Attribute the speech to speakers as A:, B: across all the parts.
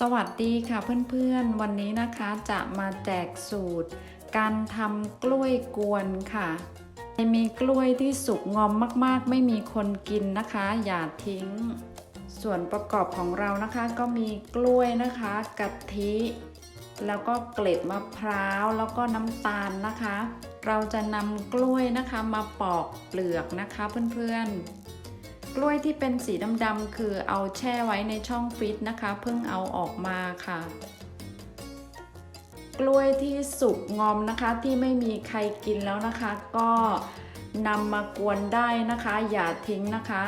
A: สวัสดีค่ะเพื่อนๆ วันนี้นะคะจะมาแจกสูตร การทำกล้วยกวนค่ะมีกล้วยที่สุกงอมมากๆ ไม่มีคนกินนะคะ อย่าทิ้ง ส่วนประกอบของเรานะคะ ก็มีกล้วยนะคะกะทิ แล้วก็เกล็ดมะพร้าวแล้วก็น้ำตาลนะคะ เราจะนำกล้วยนะคะมาปอกเปลือกนะคะเพื่อนๆ กล้วยที่เป็นสีดำๆคือเอาแช่ไว้ในช่องฟรีซนะคะ เพิ่งเอาออกมาค่ะ กล้วยที่สุกงอมนะคะที่ไม่มีใครกินแล้วนะคะ ก็นำมากวนได้นะคะ อย่าทิ้งนะคะ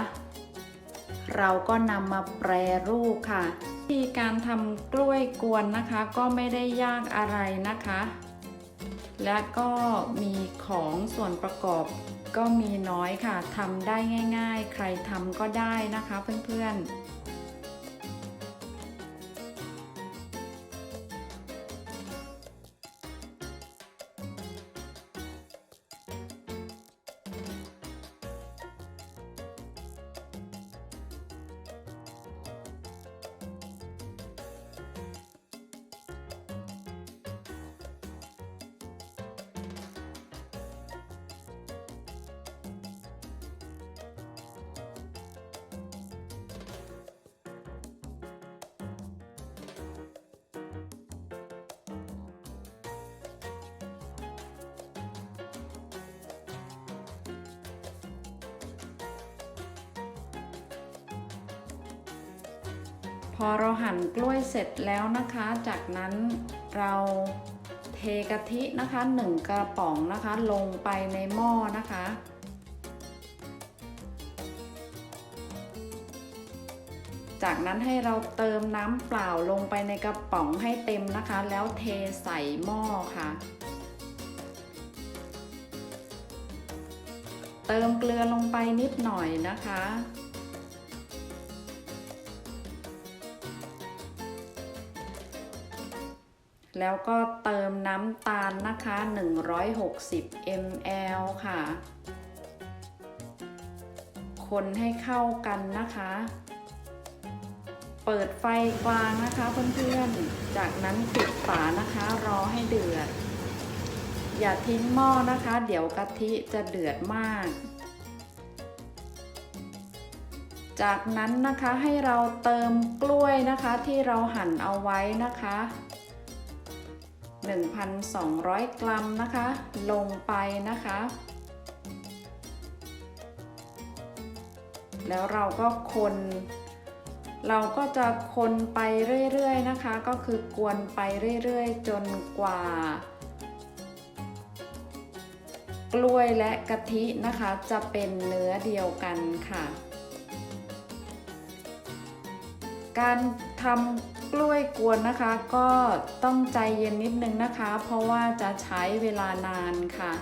A: เราก็นำมาแปรรูปค่ะวิธีการทำกล้วยกวนนะคะ ก็ไม่ได้ยากอะไรนะคะ และก็มีของส่วนประกอบ ก็มีน้อยค่ะทำได้ง่าย ๆ ใครทำก็ได้นะคะเพื่อนๆ พอเราหั่นกล้วยเสร็จแล้วนะคะ จากนั้นเราเทกะทินะคะหนึ่งกระป๋องนะคะลงไปในหม้อนะคะ จากนั้นให้เราเติมน้ำเปล่าลงไปในกระป๋องให้เต็มนะคะ แล้วเทใส่หม้อค่ะ เติมเกลือลงไปนิดหน่อยนะคะ แล้วก็เติมน้ำตาลนะคะ 160 ml ค่ะ คนให้เข้ากันนะคะ เปิดไฟกลางนะคะเพื่อนๆ จากนั้นปิดฝานะคะรอให้เดือด อย่าทิ้งหม้อนะคะ เดี๋ยวกะทิจะเดือดมาก จากนั้นนะคะให้เราเติมกล้วยนะคะที่เราหั่นเอาไว้นะคะ 1,200 กรัมนะคะ ลงไปนะคะ แล้วเราก็คน เราก็จะคนไปเรื่อยๆนะคะ ก็คือกวนไปเรื่อยๆ จนกว่า กล้วยและกะทินะคะ จะเป็นเนื้อเดียวกันค่ะ การทำ กล้วยกวนนะคะ ก็ต้องใจเย็นนิดนึงนะคะ เพราะว่าจะใช้เวลานานค่ะ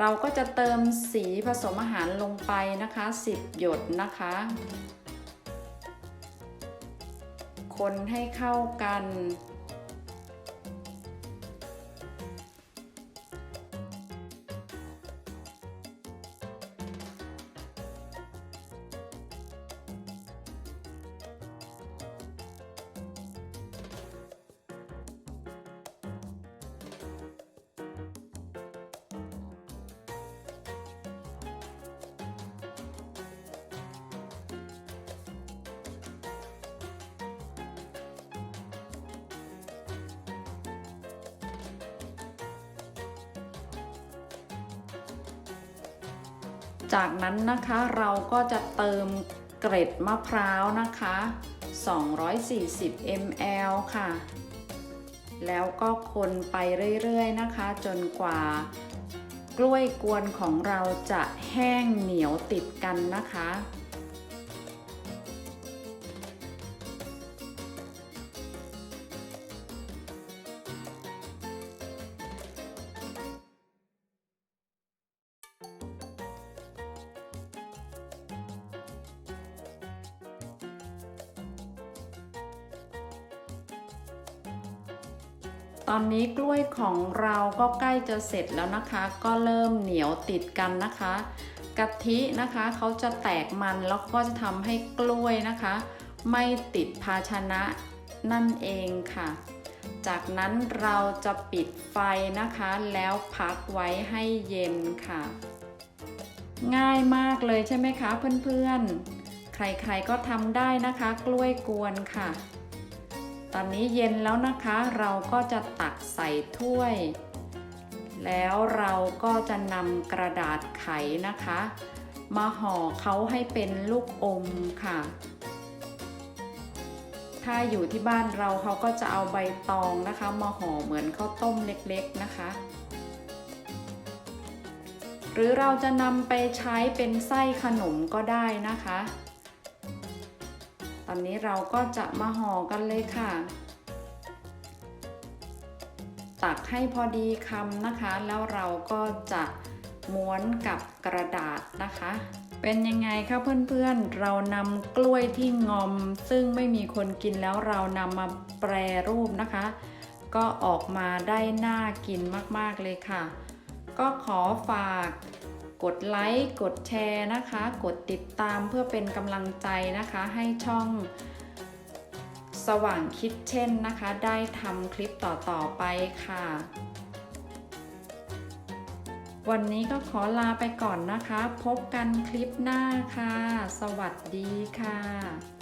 A: เราก็จะเติมสีผสมอาหารลงไปนะคะ 10 หยดนะคะ คนให้เข้ากัน จากนั้นนะคะเราก็จะเติมเกร็ดมะพร้าวนะคะ 240 ml ค่ะ แล้วก็คนไปเรื่อยๆนะคะ จนกว่ากล้วยกวนของเราจะแห้งเหนียวติดกันนะคะ ตอนนี้กล้วยของเราก็ใกล้จะเสร็จแล้วนะคะ ก็เริ่มเหนียวติดกันนะคะกะทินะคะเขาจะแตกมันแล้วก็จะทำให้กล้วยนะคะ ไม่ติดภาชนะนั่นเองค่ะ จากนั้นเราจะปิดไฟนะคะ แล้วพักไว้ให้เย็นค่ะ ง่ายมากเลยใช่ไหมคะเพื่อนๆ ใครๆก็ทำได้นะคะ กล้วยกวนค่ะ ตอนนี้เย็นแล้วนะคะเราก็จะตักใส่ถ้วย แล้วเราก็จะนำกระดาษไขนะคะ มาห่อเขาให้เป็นลูกอมค่ะ ถ้าอยู่ที่บ้านเราเขาก็จะเอาใบตองนะคะ มาห่อเหมือนข้าวต้มเล็กๆนะคะ หรือเราจะนำไปใช้เป็นไส้ขนมก็ได้นะคะ ตอนนี้เราก็จะมาห่อกันเลยค่ะ ตักให้พอดีคำนะคะ แล้วเราก็จะม้วนกับกระดาษนะคะ เป็นยังไงคะเพื่อนๆ เรานำกล้วยที่งอม ซึ่งไม่มีคนกินแล้วเรานำมาแปรรูปนะคะ ก็ออกมาได้น่ากินมากๆเลยค่ะ ก็ขอฝาก กดไลค์กดแชร์นะคะ กดติดตามเพื่อเป็นกำลังใจนะคะ ให้ช่องสว่างคิดเช่นนะคะ ได้ทำคลิปต่อๆไปค่ะ วันนี้ก็ขอลาไปก่อนนะคะ พบกันคลิปหน้าค่ะ สวัสดีค่ะ